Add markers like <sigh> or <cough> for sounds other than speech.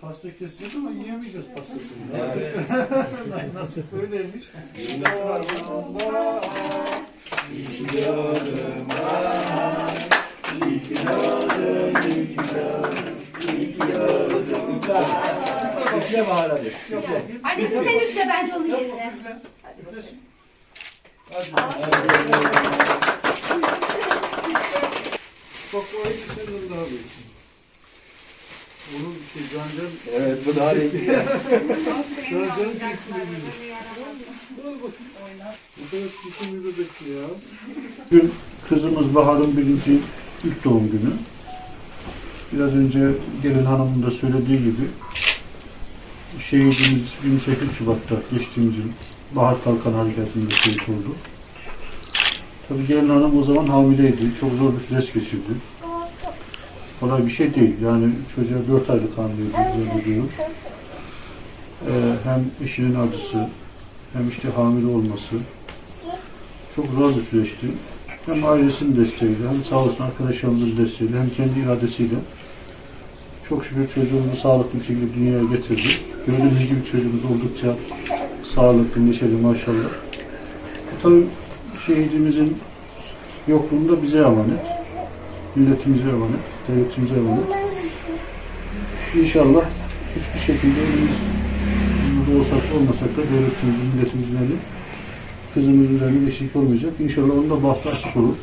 pasta keseceğiz ama yiyemeyeceğiz pastasını. Evet. <laughs> Nasıl öyleymiş? Nasıl var Üfle bahar hadi. Üfle. Annesi sen üfle bence onun yerine. Öylesin. Bak o ayı senden daha büyük. Onun şey Cancan Evet bu daha <laughs> renkli. Cancan. Bugün kızımız Bahar'ın birinci ilk doğum günü. Biraz önce gelin hanımın da söylediği gibi şehidimiz 28 Şubat'ta geçtiğimiz yıl Bahar Kalkan Harekatı'nda şehit oldu. Tabii gelin hanım o zaman hamileydi. Çok zor bir süreç geçirdi. Kolay bir şey değil. Yani çocuğa 4 aylık hamileydi. zannediyorum. Ee, hem eşinin acısı, hem işte hamile olması çok zor bir süreçti. Hem ailesinin desteğiyle, hem sağ olsun arkadaşlarımızın desteğiyle, hem kendi iradesiyle çok şükür çocuğumuzu sağlıklı bir şekilde dünyaya getirdi. Gördüğünüz gibi çocuğumuz oldukça sağlıklı, neşeli maşallah. Tabii şehidimizin yokluğunda bize emanet. Milletimize emanet, devletimize emanet. İnşallah hiçbir şekilde elimiz biz burada olsak olmasak da devletimizin, milletimizin eli kızımızın üzerinde eksik olmayacak. İnşallah onun da bahtı açık olur.